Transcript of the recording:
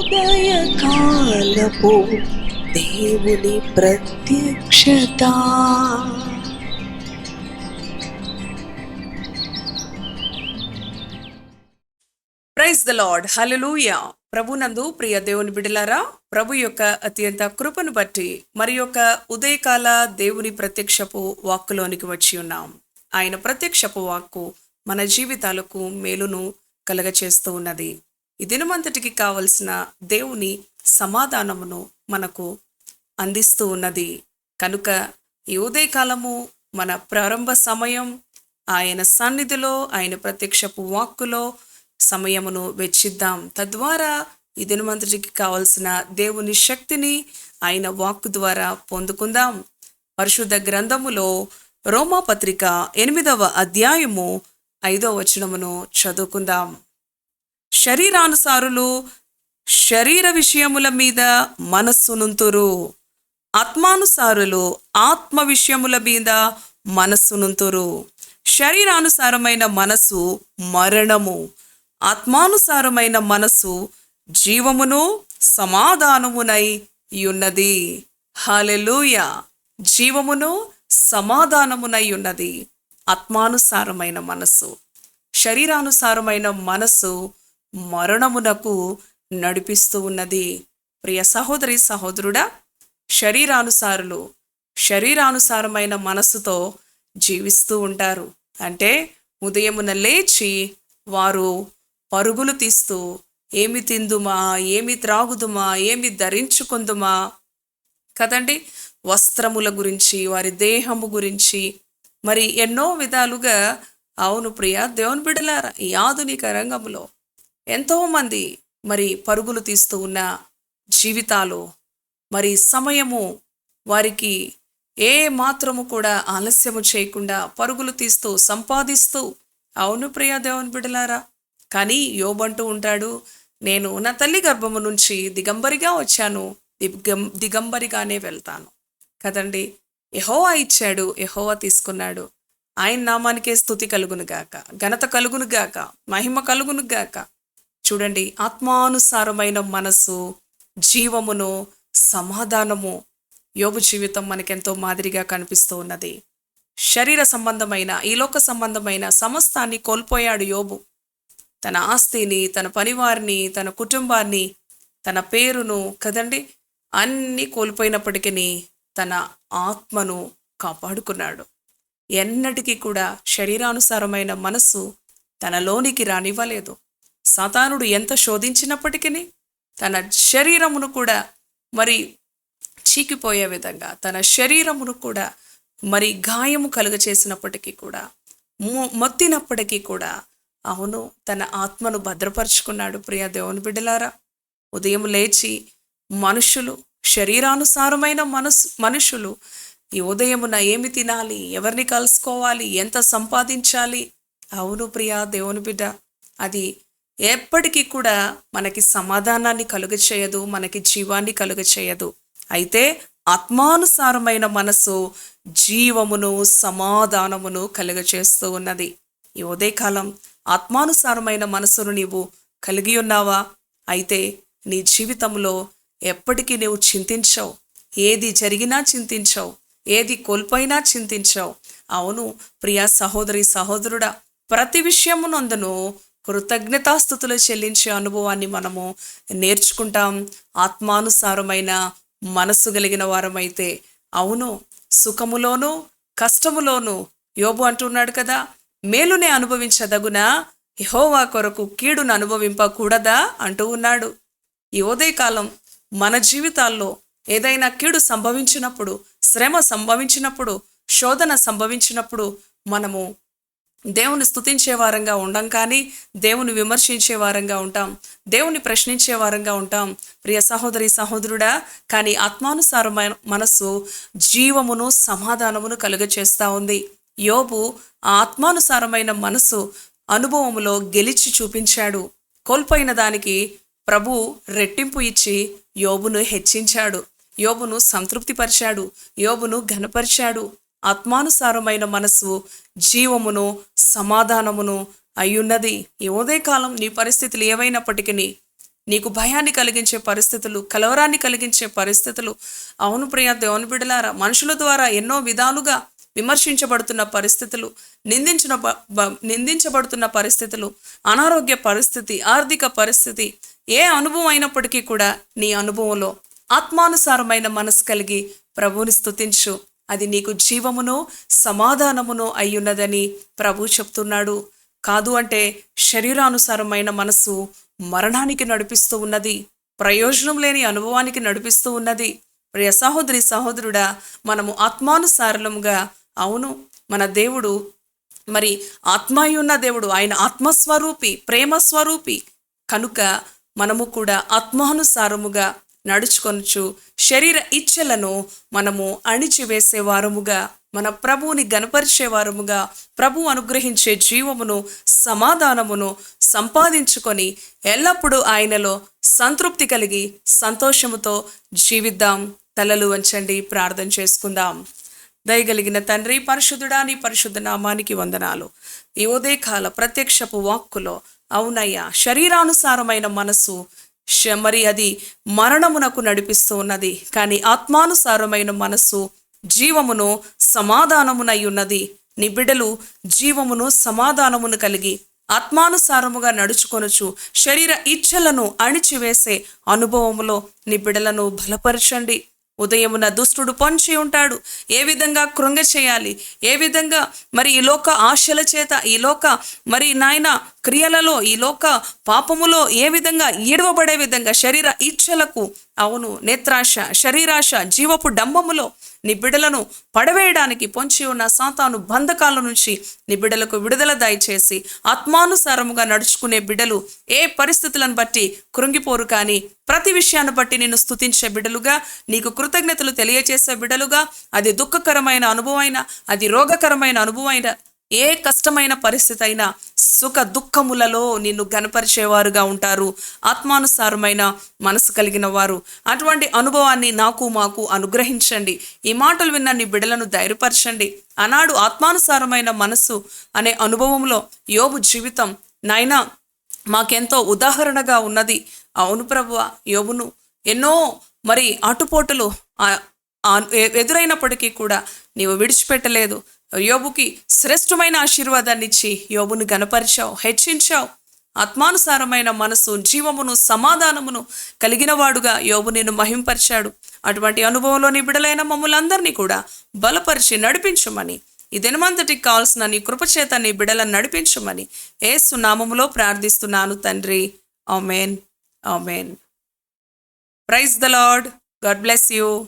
ఉదయకాలపు దేవుని ప్రత్యక్షత. Praise the Lord. హల్లెలూయా. ప్రభునందు ప్రియ దేవుని బిడలారా ప్రభు యొక్క అత్యంత కృపను బట్టి మరి యొక్క ఉదయకాల దేవుని ప్రత్యక్షపు వాక్కులోనికి వచ్చి ఉన్నాం. ఆయన ప్రత్యక్షపు వాక్కు మన జీవితాలకు మేలును కలగచేస్తూ ఉన్నది. ఈ దినమంతటికి కావలసిన దేవుని సమాధానమును మనకు అందిస్తూ ఉన్నది. కనుక ఈ ఉదయకాలము మన ప్రారంభ సమయం ఆయన సన్నిధిలో ఆయన ప్రత్యక్షపు వాక్కులో సమయమును వెచ్చిద్దాం. తద్వారా ఈ దినమంతటికి కావలసిన దేవుని శక్తిని ఆయన వాక్కు ద్వారా పొందుకుందాం. పరిశుద్ధ గ్రంథములో రోమాపత్రిక ఎనిమిదవ అధ్యాయము ఐదవ వచనమును చదువుకుందాం. శరీరానుసారులు శరీర విషయముల మీద మనస్సునుంతురు ఆత్మానుసారులు ఆత్మ విషయముల మీద మనస్సునుంతురు శరీరానుసారమైన మనసు మరణము. ఆత్మానుసారమైన మనసు జీవమును సమాధానమునై ఉన్నది. హాలెలూయ జీవమును సమాధానమునై ఉన్నది. ఆత్మానుసారమైన మనసు శరీరానుసారమైన మనసు మరణమునకు నడిపిస్తూ ఉన్నది. ప్రియ సహోదరి సహోదరుడా శరీరానుసారులు శరీరానుసారమైన మనస్సుతో జీవిస్తూ ఉంటారు. అంటే ఉదయమున లేచి వారు పరుగులు తీస్తూ ఏమి తిందుమా? ఏమి త్రాగుదుమా? ఏమి ధరించుకుందుమా? కదండి వస్త్రముల గురించి వారి దేహము గురించి. మరి ఎన్నో విధాలుగా అవును ప్రియ దేవుని బిడలారా ఈ ఆధునిక రంగంలో ఎంతోమంది మరి పరుగులు తీస్తూ ఉన్న జీవితాలు మరి సమయము వారికి ఏ మాత్రము కూడా ఆలస్యము చేయకుండా పరుగులు తీస్తూ సంపాదిస్తూ అవును ప్రియ దేవుని బిడలారా కానీ యోబంటూ ఉంటాడు నేను నా తల్లి గర్భము నుంచి దిగంబరిగా వచ్చాను దిగం దిగంబరిగానే వెళ్తాను. కదండి ఎహోవా ఇచ్చాడు ఎహోవా తీసుకున్నాడు. ఆయన నామానికే స్థుతి కలుగును గాక ఘనత కలుగును గాక మహిమ కలుగును గాక. చూడండి. ఆత్మానుసారమైన మనసు జీవమును సమాధానము. యోగు జీవితం మనకెంతో మాదిరిగా కనిపిస్తూ ఉన్నది. శరీర సంబంధమైన ఈ లోక సంబంధమైన సమస్తాన్ని కోల్పోయాడు యోబు. తన ఆస్తిని తన పనివారిని తన కుటుంబాన్ని తన పేరును కదండి? అన్నీ కోల్పోయినప్పటికీ తన ఆత్మను కాపాడుకున్నాడు. ఎన్నటికీ కూడా శరీరానుసారమైన మనస్సు తనలోనికి రానివ్వలేదు. సాతానుడు ఎంత శోధించినప్పటికీ తన శరీరమును కూడా మరి చీకిపోయే విధంగా తన శరీరమును కూడా మరి గాయము కలుగ చేసినప్పటికీ కూడా మొ- మొత్తినప్పటికీ కూడా అవును తన ఆత్మను భద్రపరుచుకున్నాడు ప్రియ దేవుని బిడ్డలారా. ఉదయం లేచి మనుషులు శరీరానుసారమైన మనసు మనుషులు ఈ ఉదయమున ఏమి తినాలి ఎవరిని కలుసుకోవాలి ఎంత సంపాదించాలి? అవును ప్రియా దేవుని బిడ్డ అది ఎప్పటికీ కూడా మనకి సమాధానాన్ని కలుగచేయదు మనకి జీవాన్ని కలుగచేయదు. అయితే ఆత్మానుసారమైన మనసు జీవమును సమాధానమును కలుగచేస్తూ ఉన్నది. ఈ ఉదయకాలం ఆత్మానుసారమైన మనసును నీవు కలిగి ఉన్నావా? అయితే నీ జీవితంలో ఎప్పటికీ నీవు చింతించవు. ఏది జరిగినా చింతించవు. ఏది కోల్పోయినా చింతించవు. అవును ప్రియా సహోదరి సహోదరుడా ప్రతి విషయమునందును కృతజ్ఞతాస్థుతులు చెల్లించే అనుభవాన్ని మనము నేర్చుకుంటాం. ఆత్మానుసారమైన మనస్సు కలిగిన వారమైతే అవును సుఖములోను కష్టములోను యోబు అంటున్నాడు కదా మేలునే అనుభవించదగునా యహోవా కొరకు కీడును అనుభవింపకూడదా అంటూ ఉన్నాడు. ఈ ఉదయకాలం మన జీవితాల్లో ఏదైనా కీడు సంభవించినప్పుడు శ్రమ సంభవించినప్పుడు శోధన సంభవించినప్పుడు మనము దేవుని స్థుతించే వారంగా ఉండం కానీ దేవుని విమర్శించే వారంగా ఉంటాం. దేవుని ప్రశ్నించే వారంగా ఉంటాం. ప్రియ సహోదరి సహోదరుడా కానీ ఆత్మానుసారమైన మనస్సు జీవమును సమాధానమును కలుగచేస్తూ ఉంది. యోబు ఆ ఆత్మానుసారమైన మనస్సు అనుభవములో గెలిచి చూపించాడు. కోల్పోయిన దానికి ప్రభు రెట్టింపు ఇచ్చి యోబును హెచ్చించాడు. యోబును సంతృప్తిపరిచాడు. యోబును ఘనపరిచాడు. ఆత్మానుసారమైన మనస్సు జీవమును సమాధానమును అయ్యున్నది. ఈ ఉదయకాలం నీ పరిస్థితులు ఏవైనప్పటికీ నీకు భయాన్ని కలిగించే పరిస్థితులు కలవరాన్ని కలిగించే పరిస్థితులు. అవును ప్రియ దేవుని బిడలారా మనుషుల ద్వారా ఎన్నో విధాలుగా విమర్శించబడుతున్న పరిస్థితులు నిందించిన నిందించబడుతున్న పరిస్థితులు అనారోగ్య పరిస్థితి ఆర్థిక పరిస్థితి ఏ అనుభవం అయినప్పటికీ కూడా నీ అనుభవంలో ఆత్మానుసారమైన మనసు కలిగి ప్రభువుని స్థుతించు అది నీకు జీవమును సమాధానమును అయ్యున్నదని ప్రభు చెప్తున్నాడు. కాదు అంటే శరీరానుసారమైన మనసు మరణానికి నడిపిస్తూ ఉన్నది. ప్రయోజనం లేని అనుభవానికి నడిపిస్తూ ఉన్నది. ప్రియ సహోదరి సహోదరుడా మనము ఆత్మానుసారముగా అవును మన దేవుడు మరి ఆత్మయున్న దేవుడు ఆయన ఆత్మస్వరూపి ప్రేమ స్వరూపి కనుక మనము కూడా ఆత్మానుసారముగా నడుచుకొనుచు శరీర ఇచ్ఛలను మనము అణిచివేసే వారముగా మన ప్రభువుని గనపరిచే వారముగా ప్రభు అనుగ్రహించే జీవమును సమాధానమును సంపాదించుకొని ఎల్లప్పుడూ ఆయనలో సంతృప్తి కలిగి సంతోషముతో జీవిద్దాం. తలలు వంచండి ప్రార్థన చేసుకుందాం. దయగలిగిన తండ్రి పరిశుద్ధుడా నీ పరిశుద్ధ నామానికి వందనాలు. ఈ ఉదయకాల ప్రత్యక్షపు వాక్కులో అవునయ్యా శరీరానుసారమైన మనసు మరి అది మరణమునకు నడిపిస్తూ ఉన్నది కానీ ఆత్మానుసారమైన మనసు జీవమును సమాధానమునై ఉన్నది. నీ బిడ్డలు జీవమును సమాధానమును కలిగి ఆత్మానుసారముగా నడుచుకొనుచు శరీర ఇచ్ఛలను అణిచివేసే అనుభవములో నీ బిడ్డలను బలపరచండి. ఉదయమున దుష్టుడు పొంచి ఉంటాడు. ఏ విధంగా కృంగ చేయాలి? ఏ విధంగా మరి ఈ లోక ఆశల చేత ఈ లోక మరి నాయన క్రియలలో ఈ లోక పాపములో ఏ విధంగా ఈడవబడే విధంగా శరీర ఇచ్ఛలకు అవును నేత్రాశ శరీరాశ జీవపు డంబములో నీ బిడ్డలను పడవేయడానికి పొంచి ఉన్న సాతాను బంధకాల నుంచి నీ బిడ్డలకు విడుదల దయచేసి ఆత్మానుసారముగా నడుచుకునే బిడ్డలు ఏ పరిస్థితులను బట్టి కృంగిపోరు కానీ ప్రతి విషయాన్ని బట్టి నిన్ను స్థుతించే బిడ్డలుగా నీకు కృతజ్ఞతలు తెలియజేసే బిడ్డలుగా అది దుఃఖకరమైన అనుభవమైన అది రోగకరమైన అనుభవమైన ఏ కష్టమైన పరిస్థితి అయినా సుఖ దుఃఖములలో నిన్ను గనపరిచేవారుగా ఉంటారు. ఆత్మానుసారమైన మనసు కలిగిన వారు. అటువంటి అనుభవాన్ని నాకు మాకు అనుగ్రహించండి. ఈ మాటలు విన్న నీ బిడ్డలను ధైర్యపరచండి. ఆనాడు ఆత్మానుసారమైన మనసు అనే అనుభవంలో యోబు జీవితం నాయనా మాకెంతో ఉదాహరణగా ఉన్నది. అవును ప్రభువ యోబును ఎన్నో మరి అటుపోటులు ఎదురైనప్పటికీ కూడా నీవు విడిచిపెట్టలేదు. యోబుకి శ్రేష్టమైన ఆశీర్వాదాన్ని ఇచ్చి యోబును గనపరిచావు హెచ్చించావు. ఆత్మానుసారమైన మనసు జీవమును సమాధానమును కలిగిన వాడుగా యోబు నిన్ను మహింపరిచాడు. అటువంటి అనుభవంలోని బిడలైన మమ్మల్ని కూడా బలపరిచి నడిపించమని ఈ దినమంతటికి కావాల్సిన నీ కృపచేత నీ బిడలను నడిపించమని ఏసు నామములో ప్రార్థిస్తున్నాను తండ్రి. Amen. Amen. Praise the Lord. God bless you.